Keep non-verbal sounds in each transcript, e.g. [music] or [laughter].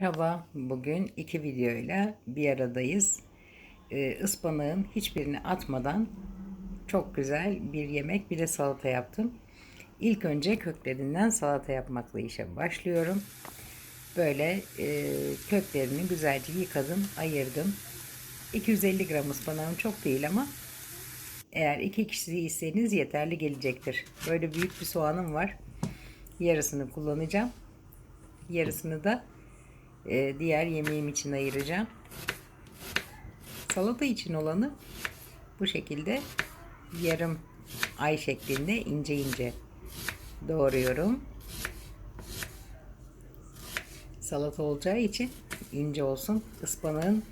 Merhaba, bugün iki videoyla bir aradayız. Ee, ıspanağın hiçbirini atmadan çok güzel bir yemek bir de salata yaptım. İlk önce köklerinden salata yapmakla işe başlıyorum. Böyle e, köklerini güzelce yıkadım, ayırdım. 250 gram ıspanağım çok değil ama eğer iki kişiyseniz yeterli gelecektir. Böyle büyük bir soğanım var. Yarısını kullanacağım. Yarısını da e, diğer yemeğim için ayıracağım. Salata için olanı bu şekilde yarım ay şeklinde ince ince doğruyorum. Salata olacağı için ince olsun. Ispanağın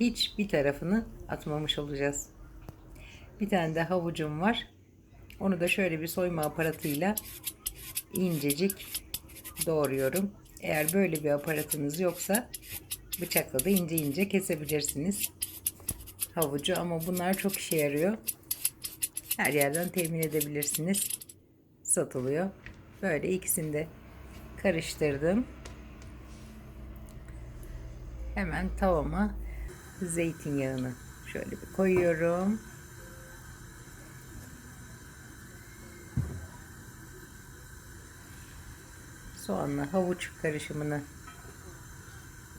hiçbir tarafını atmamış olacağız. Bir tane de havucum var. Onu da şöyle bir soyma aparatıyla incecik doğruyorum. Eğer böyle bir aparatınız yoksa bıçakla da ince ince kesebilirsiniz havucu ama bunlar çok işe yarıyor. Her yerden temin edebilirsiniz. Satılıyor. Böyle ikisini de karıştırdım. Hemen tavama zeytinyağını şöyle bir koyuyorum. Soğanla havuç karışımını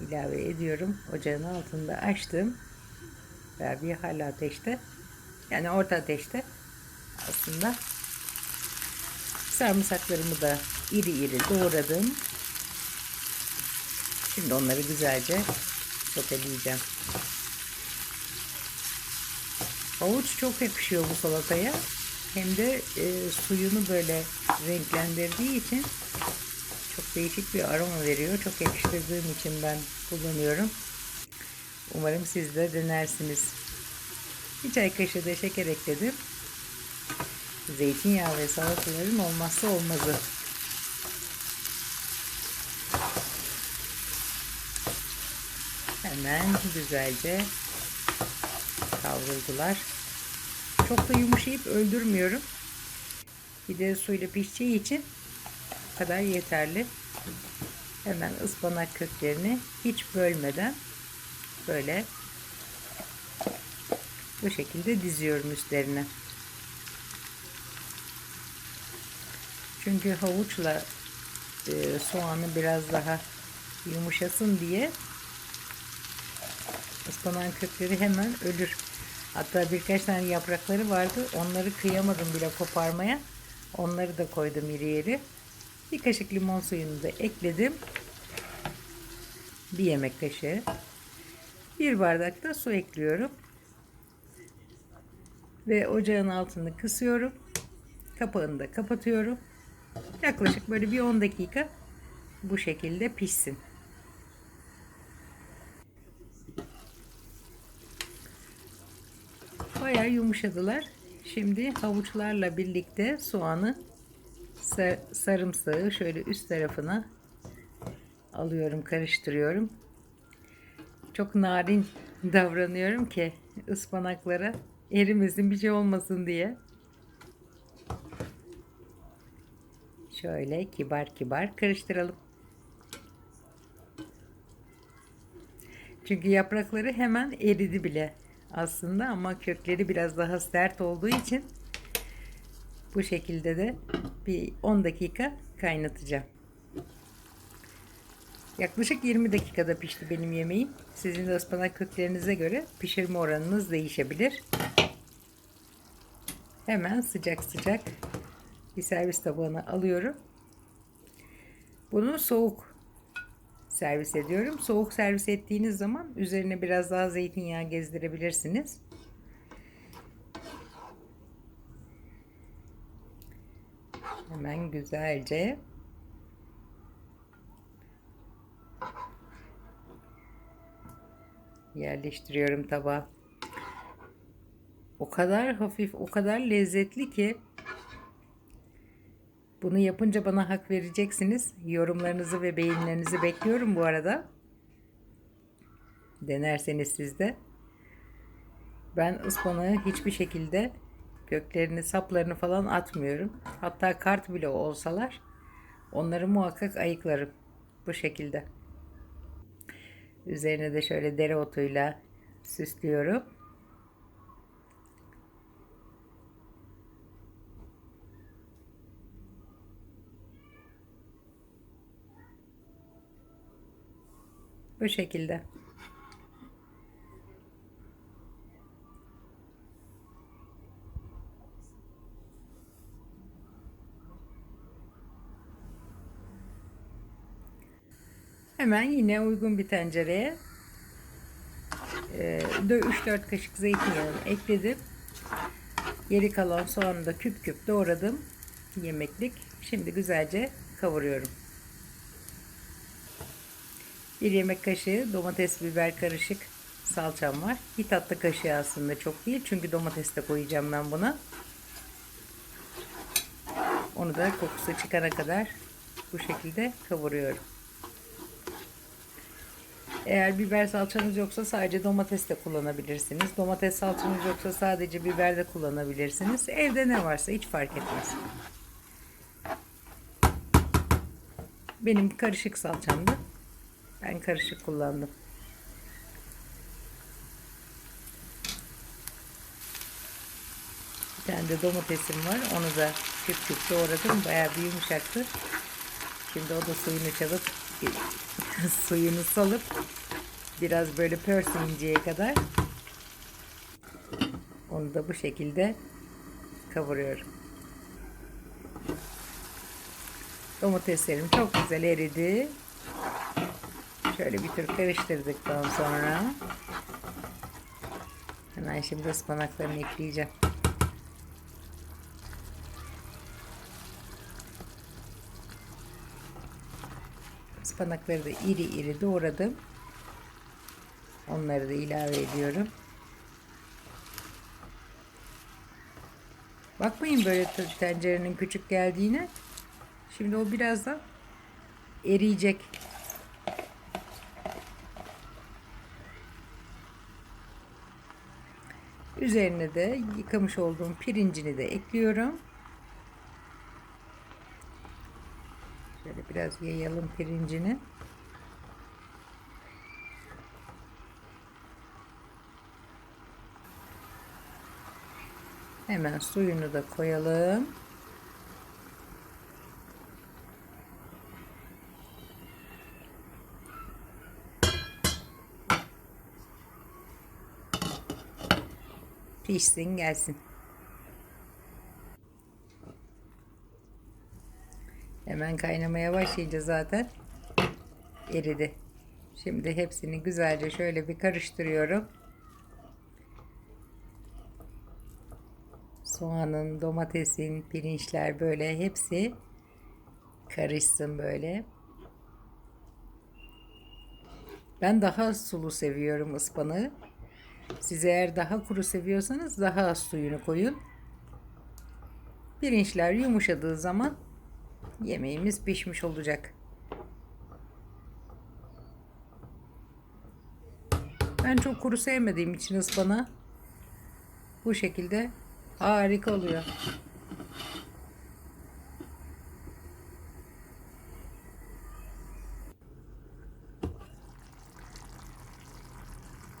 ilave ediyorum. Ocağın altında açtım. Ve bir hala ateşte. Yani orta ateşte aslında sarımsaklarımı da iri iri doğradım. Şimdi onları güzelce soteleyeceğim. Havuç çok yakışıyor bu salataya. Hem de e, suyunu böyle renklendirdiği için değişik bir aroma veriyor. Çok yakıştırdığım için ben kullanıyorum. Umarım siz de denersiniz. Bir çay kaşığı da şeker ekledim. Zeytinyağı ve salataların olmazsa olmazı. Hemen güzelce kavruldular. Çok da yumuşayıp öldürmüyorum. Bir de suyla pişeceği için kadar yeterli. Hemen ıspanak köklerini hiç bölmeden böyle bu şekilde diziyorum üstlerine. Çünkü havuçla e, soğanı biraz daha yumuşasın diye ıspanağın kökleri hemen ölür. Hatta birkaç tane yaprakları vardı. Onları kıyamadım bile koparmaya. Onları da koydum iri iri. Bir kaşık limon suyunu da ekledim. Bir yemek kaşığı. Bir bardak da su ekliyorum. Ve ocağın altını kısıyorum. Kapağını da kapatıyorum. Yaklaşık böyle bir 10 dakika bu şekilde pişsin. Bayağı yumuşadılar. Şimdi havuçlarla birlikte soğanı sarımsağı şöyle üst tarafına alıyorum, karıştırıyorum. Çok narin [laughs] davranıyorum ki ıspanaklara erimesin bir şey olmasın diye. Şöyle kibar kibar karıştıralım. Çünkü yaprakları hemen eridi bile aslında ama kökleri biraz daha sert olduğu için bu şekilde de bir 10 dakika kaynatacağım. Yaklaşık 20 dakikada pişti benim yemeğim. Sizin de ıspanak köklerinize göre pişirme oranınız değişebilir. Hemen sıcak sıcak bir servis tabağına alıyorum. Bunu soğuk servis ediyorum. Soğuk servis ettiğiniz zaman üzerine biraz daha zeytinyağı gezdirebilirsiniz. Hemen güzelce yerleştiriyorum tabağa. O kadar hafif, o kadar lezzetli ki bunu yapınca bana hak vereceksiniz. Yorumlarınızı ve beğenilerinizi bekliyorum bu arada. Denerseniz siz de. Ben ıspanağı hiçbir şekilde Köklerini, saplarını falan atmıyorum. Hatta kart bile olsalar onları muhakkak ayıklarım. Bu şekilde. Üzerine de şöyle dereotuyla süslüyorum. Bu şekilde. Hemen yine uygun bir tencereye 3-4 kaşık zeytinyağını ekledim. Geri kalan soğanı da küp küp doğradım. Yemeklik. Şimdi güzelce kavuruyorum. Bir yemek kaşığı domates biber karışık salçam var. Bir tatlı kaşığı aslında çok değil. Çünkü domates de koyacağım ben buna. Onu da kokusu çıkana kadar bu şekilde kavuruyorum. Eğer biber salçanız yoksa sadece domates de kullanabilirsiniz. Domates salçanız yoksa sadece biber de kullanabilirsiniz. Evde ne varsa hiç fark etmez. Benim karışık salçamdı. Ben karışık kullandım. Bir tane de domatesim var. Onu da küp küp doğradım. Bayağı bir yumuşaktı. Şimdi o da suyunu çalıp [laughs] suyunu salıp biraz böyle pörsünceye kadar onu da bu şekilde kavuruyorum. Domateslerim çok güzel eridi. Şöyle bir tür karıştırdıktan sonra hemen şimdi ıspanaklarını ekleyeceğim. Ispanakları da iri iri doğradım. Onları da ilave ediyorum. Bakmayın böyle tencerenin küçük geldiğine. Şimdi o birazdan eriyecek. Üzerine de yıkamış olduğum pirincini de ekliyorum. Biraz yayalım pirincini. Hemen suyunu da koyalım. Pişsin gelsin. Hemen kaynamaya başlayınca zaten eridi. Şimdi hepsini güzelce şöyle bir karıştırıyorum. Soğanın, domatesin, pirinçler böyle hepsi karışsın böyle. Ben daha sulu seviyorum ıspanağı. Siz eğer daha kuru seviyorsanız daha az suyunu koyun. Pirinçler yumuşadığı zaman yemeğimiz pişmiş olacak. Ben çok kuru sevmediğim için ıspanağı bu şekilde harika oluyor.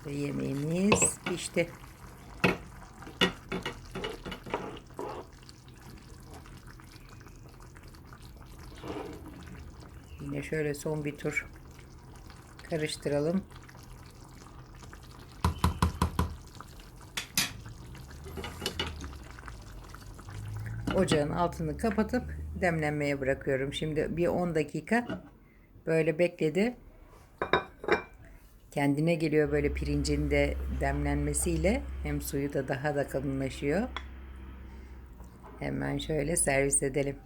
Ve yemeğimiz pişti. Yine şöyle son bir tur karıştıralım. Ocağın altını kapatıp demlenmeye bırakıyorum. Şimdi bir 10 dakika böyle bekledi. Kendine geliyor böyle pirincin de demlenmesiyle. Hem suyu da daha da kalınlaşıyor. Hemen şöyle servis edelim.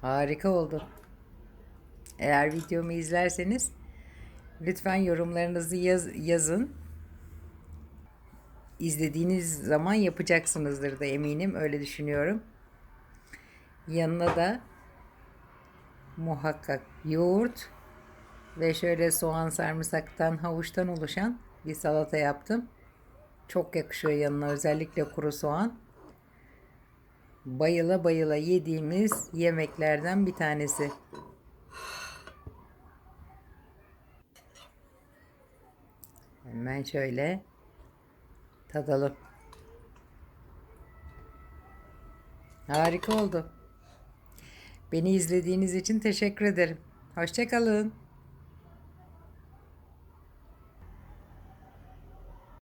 Harika oldu. Eğer videomu izlerseniz lütfen yorumlarınızı yaz, yazın. İzlediğiniz zaman yapacaksınızdır da eminim öyle düşünüyorum. Yanına da muhakkak yoğurt ve şöyle soğan sarımsaktan havuçtan oluşan bir salata yaptım. Çok yakışıyor yanına özellikle kuru soğan. Bayıla bayıla yediğimiz yemeklerden bir tanesi. Hemen şöyle tadalım. Harika oldu. Beni izlediğiniz için teşekkür ederim. Hoşçakalın.